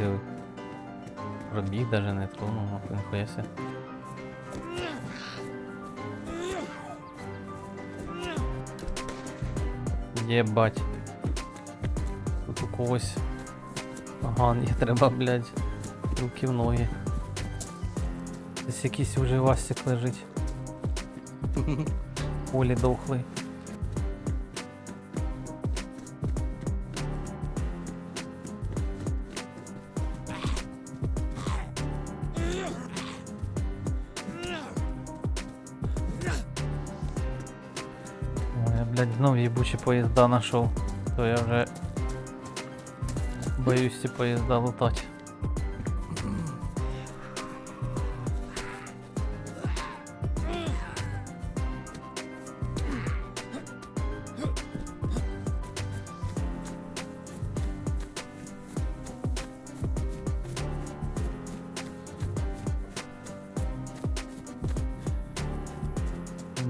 диви. Пробіг даже не тронув, нахуй, ніхуя ся. Єбать. Тут у когось. Ага, не треба, блядь. Руки в ноги. Десь якийсь уже Васик лежить. Полі дохлий. блядь, знов їбучі поїзда знайшов. То я вже боюсь ці поїзда лутати.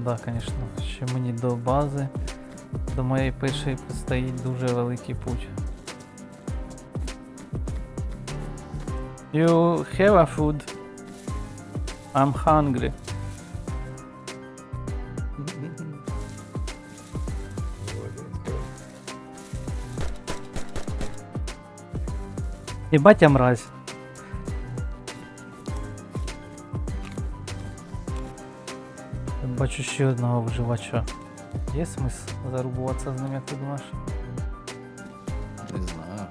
Да, конечно, ще мені до бази, до Моєї першої предстоїть дуже великий путь. You have a food? I'm hungry. Ебать я мразь. Бачу ще одного виживача. Є смисл зарубуватися з ним, як ти думаєш? Не знаю.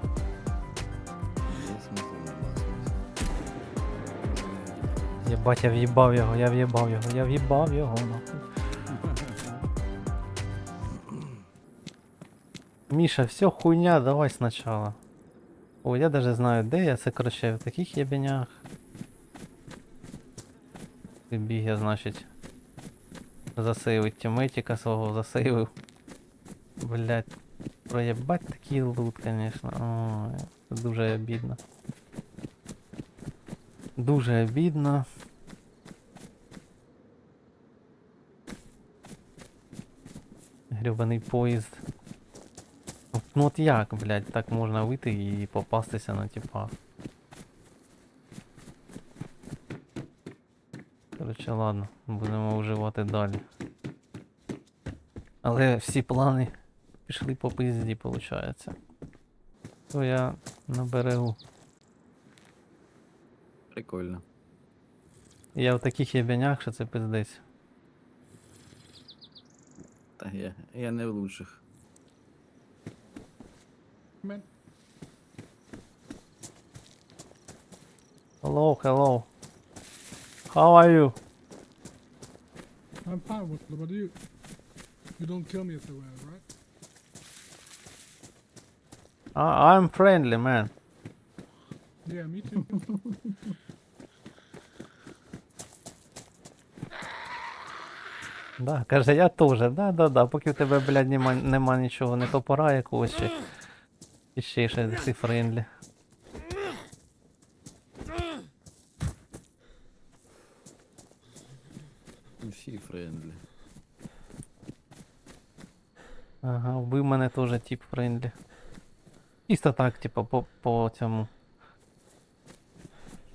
Є смисл, нема смисла. Єбать, я в'їбав його, я в'їбав його, я в'їбав його нахуй. Міша, все хуйня, давай сначала. О, я даже знаю, де я, це короче в таких єбенях. Ти біг я, значить. Засейвить тімейтика свого, засейвив. Блять. Проєбать такий лут. Ой, це дуже обідно. Дуже обідно. Гребаний поїзд. Ну от як, блядь, так можна вийти і попастися на типа. Короче, ладно, будемо вживати далі. Але всі плани пішли по пизді, виходить. То я на берегу. Прикольно. Я в таких єбенях, що це пиздець. Та я, я не в лучших. Man, Hello, hello. How are you? I'm fine with what do you? You don't kill me if they will, right? I I'm friendly, man. Yeah, me too. Да, каже, я теж, да, да, да, поки в тебе, блядь, нема, нема нічого, не топора якогось ще. І ще ще ти френдлі. Всі френдлі. Ага, вбив мене теж тип френдлі. Чисто так, типа, по, по цьому.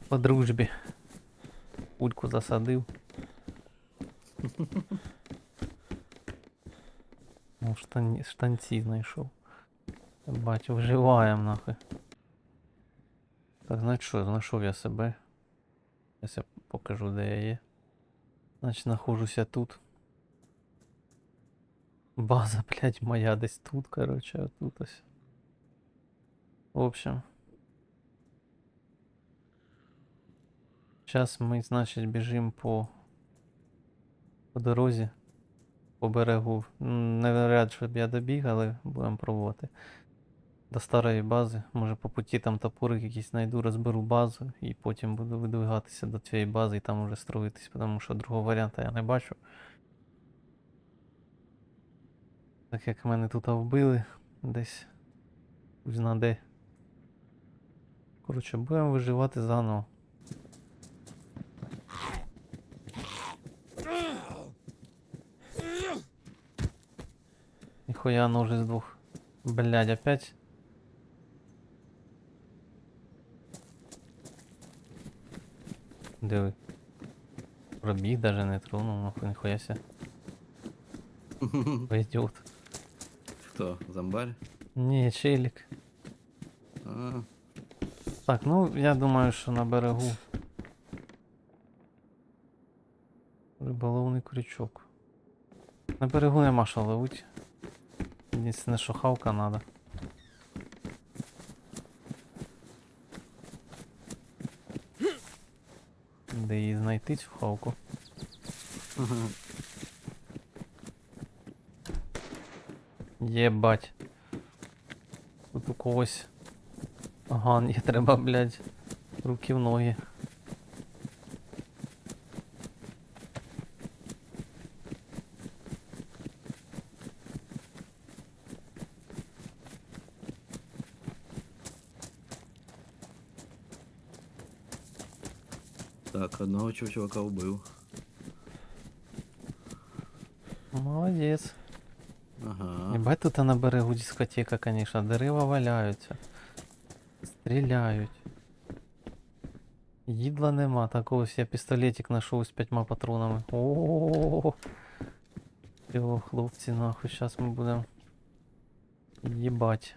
По дружбі. Пульку засадив. Ну, штані, штанці знайшов. Бачу, вживаємо нахуй. Так, значить що, знайшов я себе. Зараз я покажу, де я є. Значить, знаходжуся тут. База, блядь, моя десь тут, короче, тут ось. В общем. Сейчас ми, значить, біжимо по, по дорозі, по берегу. Не вряд, щоб я добіг, але будемо пробувати. До старої бази. Може по путі там топорик якийсь знайду, розберу базу і потім буду видвигатися до цієї бази і там уже строїтись, тому що другого варіанту я не бачу. Так як мене тут вбили десь. Хуй де. Коротше, будемо виживати заново. Ніхуя ножи з двох. Блядь, опять. Диви. Пробіг даже не тронув, нахуй ніхуя ся. Пойдет. Хто? Зомбарь? Ні, челік. А, Так, ну я думаю, що на берегу. Риболовний крючок. На берегу нема що ловити. Єдине, що хавка надо. Де її знайти цю хавку? Єбать. Тут у когось Ага, є треба, блядь, руки в ноги. Так, одного чу- чувака вбив. Молодець. Ага. Ебать тут на берегу дискотека, конечно. Дерева валяються. Стріляють. Їдла нема, так ось я пістолетик знайшов з п'ятьма патронами. О. Йо, хлопці, нахуй, зараз ми будемо. Їбать.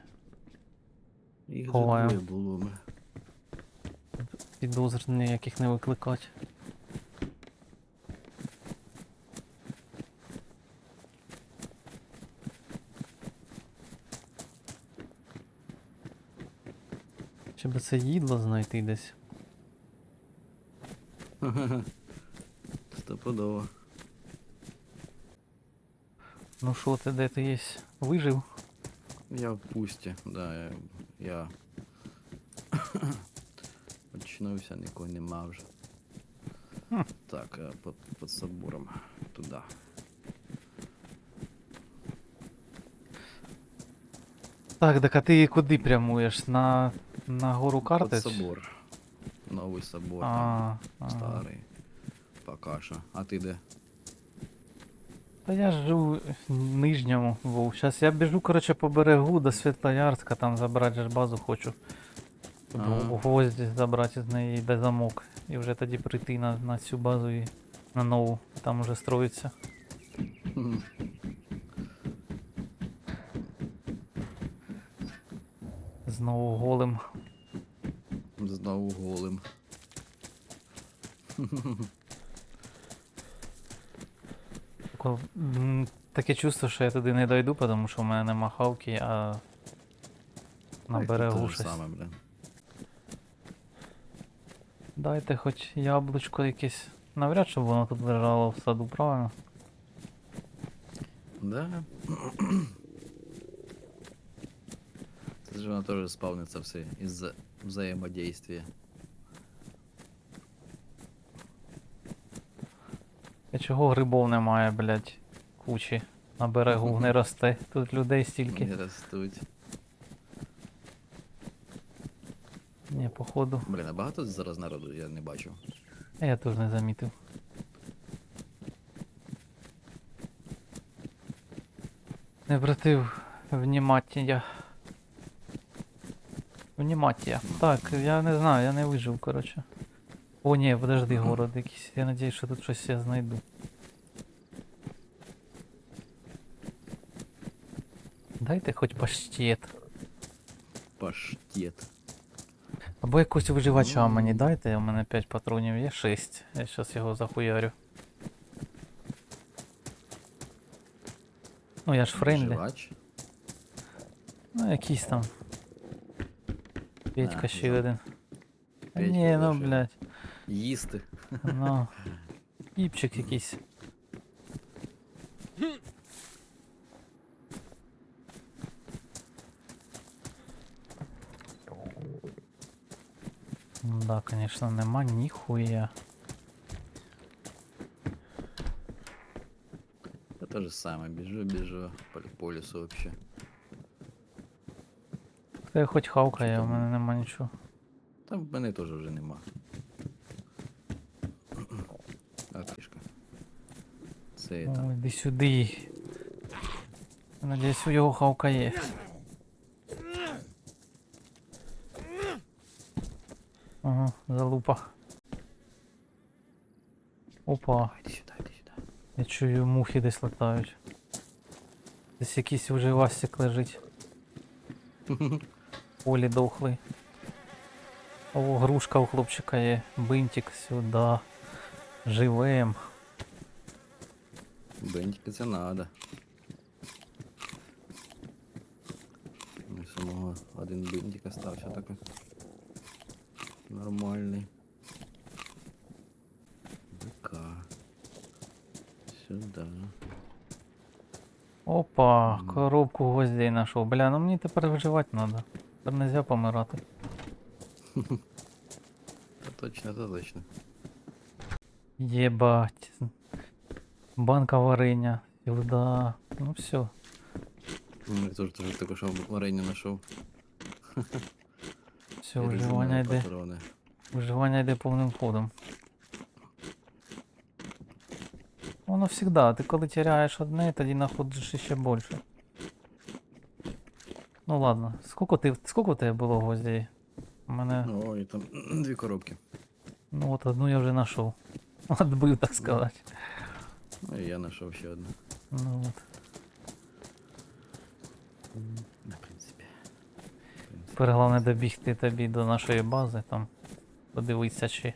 Їх Ховаємо. було. ми. Підозр ніяких не викликать. Чи би це їдло знайти десь? Стопудово. Ну що ти, де ти є? Вижив? Я в пусті, да, я. я... Очнувся, нікого нема вже. Хм. Так, а под, под собором. Туди. Так, так а ти куди прямуєш? На, на гору карти? Собор. Новий собор. А, а. старий. Пока що. А ти де? Та я ж живу в нижньому, Вов. Щас я біжу, короче, по берегу до Світлоярська, там забрати ж базу хочу. Ага. гвозді забрати з неї де замок. І вже тоді прийти на, на цю базу і на нову. Там уже строїться. Знову голим. Знову голим. Таке чувство, що я туди не дойду, тому що в мене нема хавки, а на берегу щось. саме, блін. Дайте хоч яблучко якесь. Навряд чи воно тут лежало в саду, правильно? Да. Це ж воно теж спавниться все із-за взаємодействия. А чого грибов немає, блядь, кучі? На берегу не росте. Тут людей стільки. Не ростуть. Ні, походу. Блін, а багато зараз народу я не бачу. А Я теж не замітив. Не обратив внімаття. Внімаття. Так, я не знаю, я не вижив, коротше. О, ні, подожди, город якийсь. Я надіюсь, що тут щось я знайду. Дайте хоч паштет. Паштет. Або якусь виживача Ну. мені дайте, у мене 5 патронів є 6. Я щас його захуярю. Ну я ж френдлі. Вживач. Ну якийсь там. Петька А, ще за- один. Та Петька Ні, ну лише. блядь. Їсти. Ну. Піпчик якийсь. Да, конечно, нема ніхуя. Я то же самое. Біжу, біжу по, по лісу вообще. Та хоч хавкає, у мене нема нічого. Там в мене теж вже нема. А кишка. Це Ой, там. іди сюди. Надіюсь, у його хавка є. Ага, залупа. Опа, Іди сюди, іди сюди. я чую мухи десь летають. Десь якийсь уже Васик лежить. Полі дохлий. О, грушка у хлопчика є. Бинтик сюди. Живем. Бентики це надо. Самого один бинтик остався такой. Нормальний. БК. Сюда. Опа, коробку гвоздей знайшов. Бля, ну мені тепер виживати треба. Тепер нельзя помирати. Та точно, та точно. Єбать. Банка варення. Сюда. Ну все. Ну, Я теж теж тільки що варення знайшов. Все, І виживання резинові йде. патрони. Виживання йде повним ходом. Воно завжди, ти коли теряєш одне, тоді знаходиш ще більше. Ну ладно, скільки, ти, скільки у тебе було гвоздей? У мене. О, і там дві коробки. Ну от одну я вже знайшов. Отбив, так сказати. Ну і я знайшов ще одну. Ну от. На. В принципі. Тепер головне добігти тобі до нашої бази, там подивитися, чи.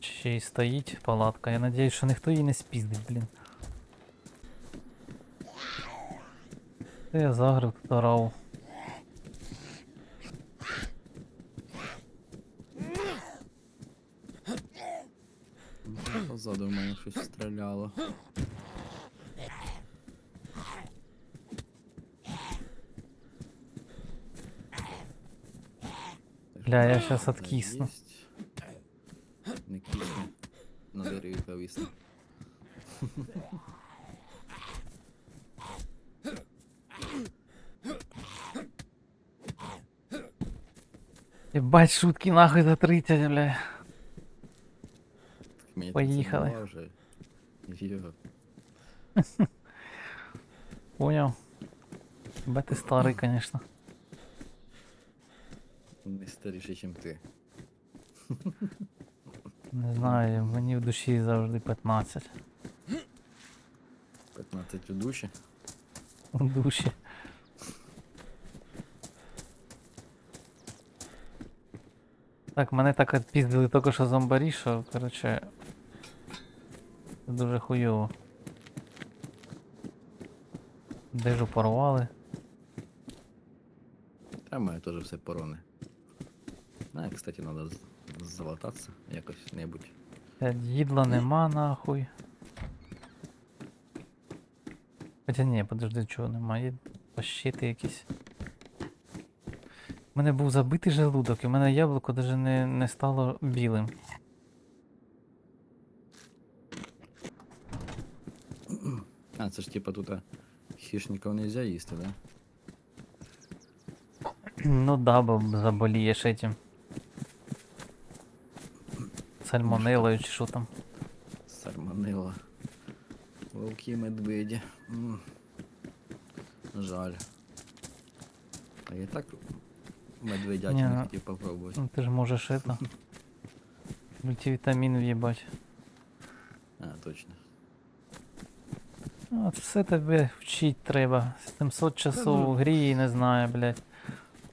Чи стоїть палатка. Я надіюсь, що ніхто її не спіздить, блін. Це я загрив тут орав. Позаду в мене щось стріляло. Бля, я щас откисну. Не кисну. На дереві повісно. Єбать, шутки нахуй за 30, бля. Мені Поїхали. це. Йо. Поняв. Ебать ти старий, конечно. Не старіше, ніж ти. Не знаю, мені в душі завжди 15. 15 у душі. У душі. Так, мене так відпіздили тільки що зомбарі, що, короче. Це дуже хуйово. Дежу порвали. В мене теж все порони. А, кстати, надо з- залататися якось небудь. Їдла нема нахуй. Хоча ні, подожди, чого нема, є пощити якісь. У мене був забитий желудок, і в мене яблуко навіть не, не стало білим. А, це ж типа тут хищників нельзя їсти, да? Ну да, бо заболієш этим. Сальмонелою чи що там. Сальмонелла. Вовки медведі. М. Жаль. А я так медведятину ну- хотів попробувати. Ну ти ж можеш это. Мультивітамін в'їбать. А, точно. От все тебе вчить треба. 700 часов у грі і не знаю, блядь.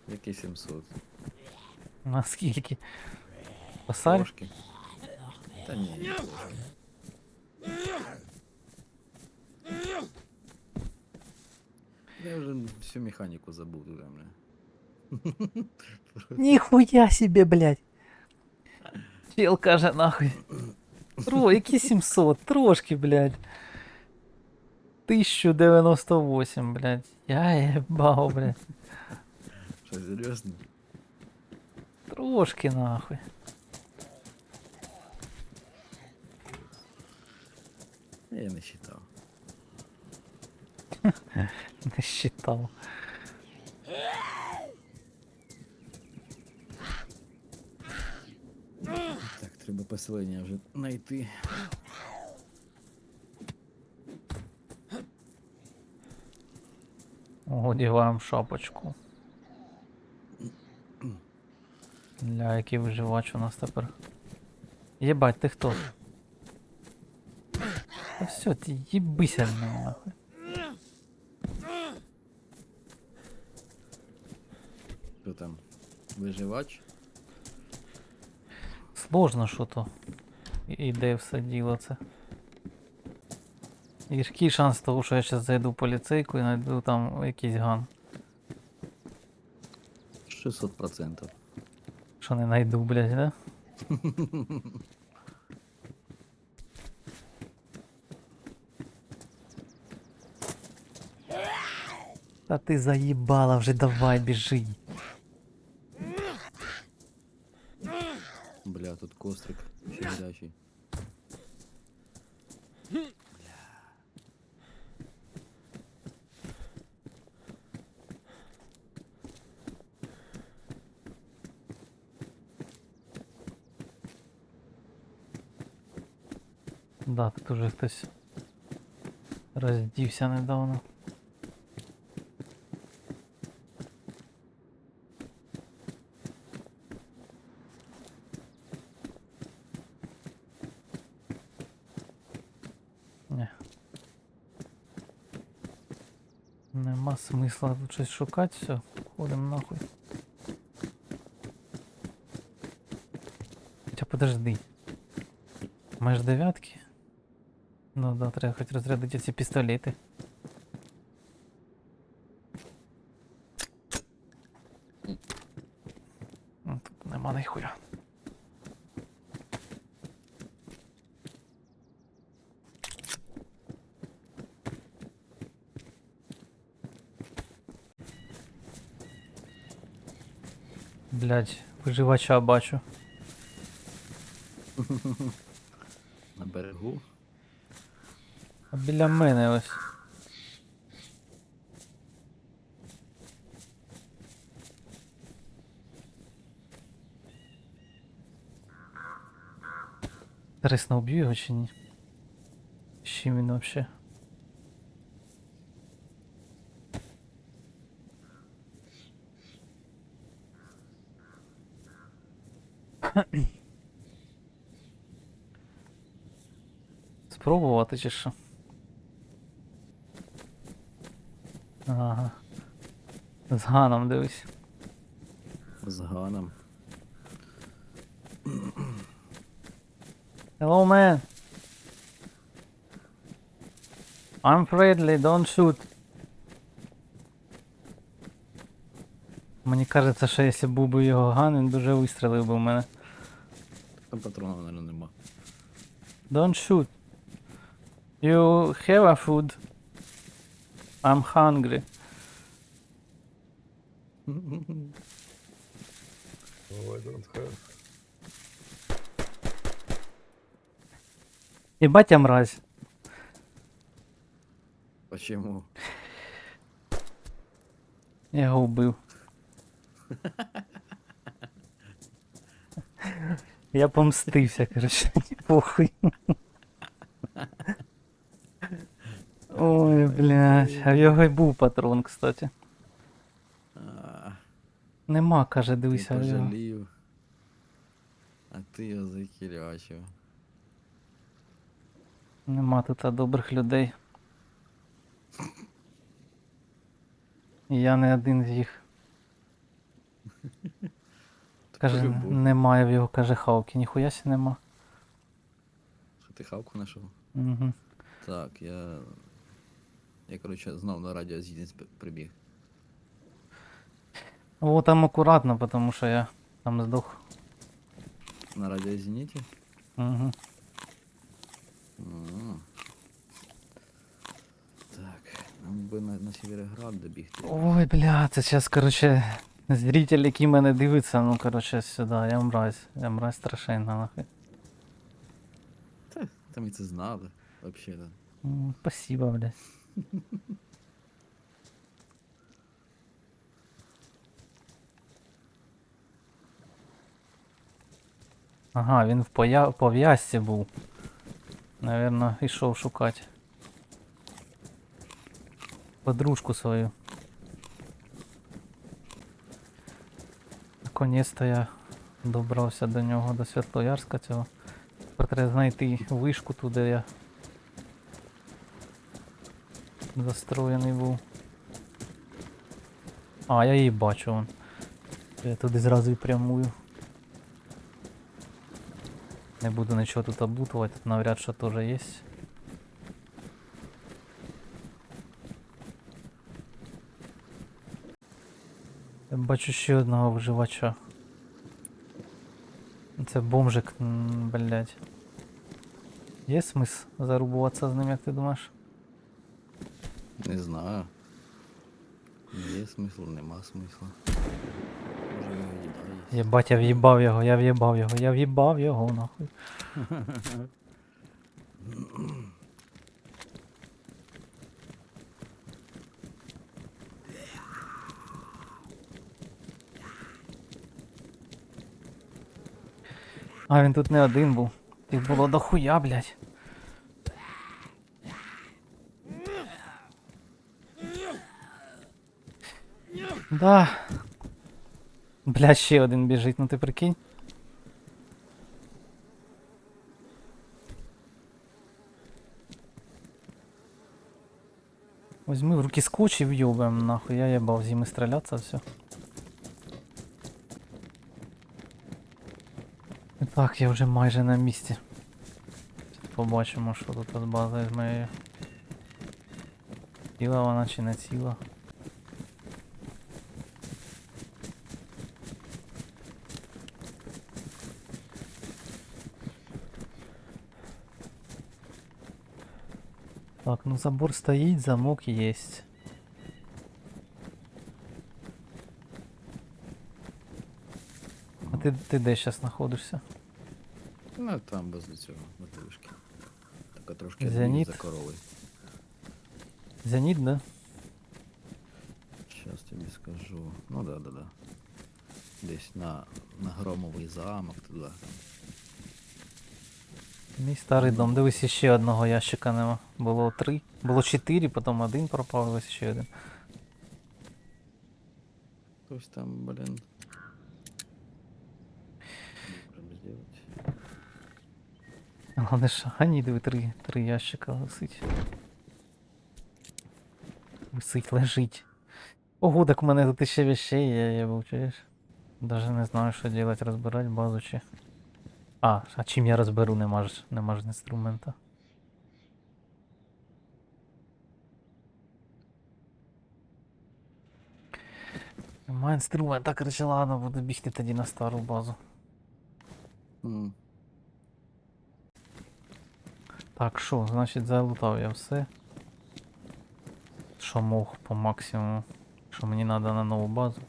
Який 700? Наскільки. Посарь? Трошки. Та ні, не трошки. Я вже всю механіку забув бля. Ніхуя себе, блядь. Чел каже нахуй. Тро, які 700? Трошки, блядь. 1098, блядь. Я ебал, блядь. Що, серйозно? Трошки нахуй. Я не считав. Не считав. Так, треба поселення вже знайти. Одіваємо шапочку. Ля, який виживач у нас тепер. Єбать, ти хто? Та все, ти їбися нахуй. Що там? Виживач? Сложно що то. Іде все діло це. І який шанс того, що я зараз зайду в поліцейку і знайду там якийсь ган. 600%. Що не знайду, блядь, да? Та ти заїбала вже давай біжи. Бля, тут кострик ще гарячий. Да, тут уже хтось роздівся недавно. Не. Нема смисла тут щось шукати, все, ходимо нахуй. Хоча подожди. Маєш дев'ятки? Ну да, треба хоч розрядити ці пістолети. Ну, Тут нема ніхуя. Блять, виживача бачу. На берегу. А біля мене ось. Інтересно, уб'ю його чи ні? Чим він вообще? Спробувати чи що? Ага. З Ганом дивись. З ганом. Hello man. I'm friendly, don't shoot. Мені кажеться, що якщо був би його ган, він дуже вистрелив би в мене. Там патронів, мабуть, нема. Don't shoot. You have a food. I'm hungry. Oh, I don't have. Єбать я мразь. Почему? Я його вбив. Я помстився, коротше, похуй. Ой, блядь, а в його й був патрон, кстати. Нема, каже, дивися. в пожалів. А ти його закілячив. Нема тут добрих людей. І я не один з їх. Каже, немає в його, каже, хавки. Ніхуя сі нема. Що ти хавку знайшов? Угу. Так, я. Я, коротше, знов на радіо з'їздець прибіг. О, там акуратно, потому що я там здох. На радіо Зеніті. Угу. М. Так, нам би на, на Сєвєроград добігти. Ой, бля, це зараз, короче, зритель, який мене дивиться, ну, короче, сюди, я мразь. Я мразь страшенна, нахуй. Та, та ми це знали, взагалі. М, Спасибо, блядь. Ага, він в поя... пов'язці був. Наверно, йшов шукати. Подружку свою. Наконець-то я добрався до нього, до Святлоярська цього. Тепер треба знайти вишку туди я. Застроєний був. А, я її бачу вон. Я туди зразу і прямую. Не буду нічого тут облутувати, тут навряд що теж є. Я бачу ще одного виживача. Це бомжик, м, блядь. Є смисл зарубуватися з ним, як ти думаєш? Не знаю. Є смисл, нема смисла. Єбать, я в'їбав його, я в'їбав його, я в'їбав його нахуй. А він тут не один був. Їх було дохуя, блядь. Да. Блядь, ще один біжить, ну ти прикинь. Возьми в руки скотч и въебаем нахуй, я ебал зимы стреляться все. І так, я вже майже на місці. Побачимо, що тут з базою з моєю. Ціла вона чи не ціла. Так, ну забор стоїть, замок есть. А ти, ти де зараз знаходишся? Ну там возле цього, возле вишки. Така трошки Зеніт. За коровою. Зеніт, да? Щас тобі скажу. Ну да, да, да. Десь на, на громовий замок туди. Мій старий дом. Дивись, ще одного ящика нема. Було три. Було чотири, потім один пропав, ось ще один. Хтось там, блін. Головне ж, а ні, диви, три, три ящика висить. Висить, лежить. Ого, так у мене тут ще вещей є, я був, чуєш? Даже не знаю, що делать, розбирати базу чи. А, а чим я розберу, нема ж, нема ж інструмента. Нема інструмента, короче, ладно, буду бігти тоді на стару базу. М, Так, що, значить, залутав я все. Що мог по максимуму. Що мені треба на нову базу.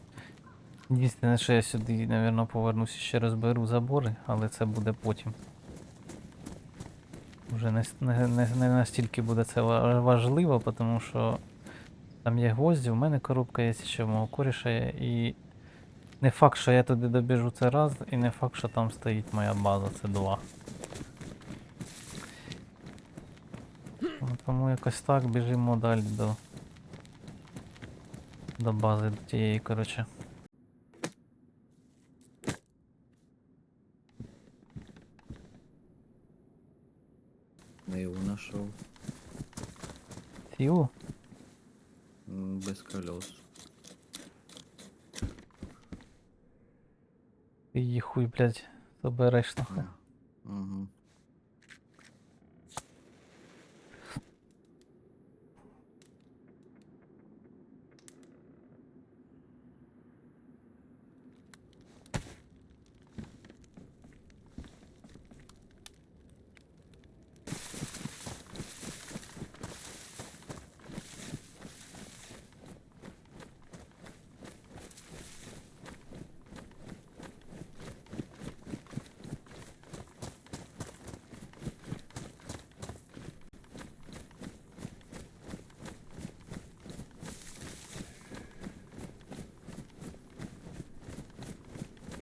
Єдине, що я сюди, напевно, повернуся ще розберу забори, але це буде потім. Вже не, не, не, настільки буде це важливо, тому що там є гвозді, в мене коробка є ще в мого коріша є, і не факт, що я туди добіжу це раз, і не факт, що там стоїть моя база, це два. Ну, Тому якось так біжимо далі до. До бази до тієї, коротше. Не його знайшов. М, Без колес. Ти її хуй, блядь, забереш нахуй. Угу.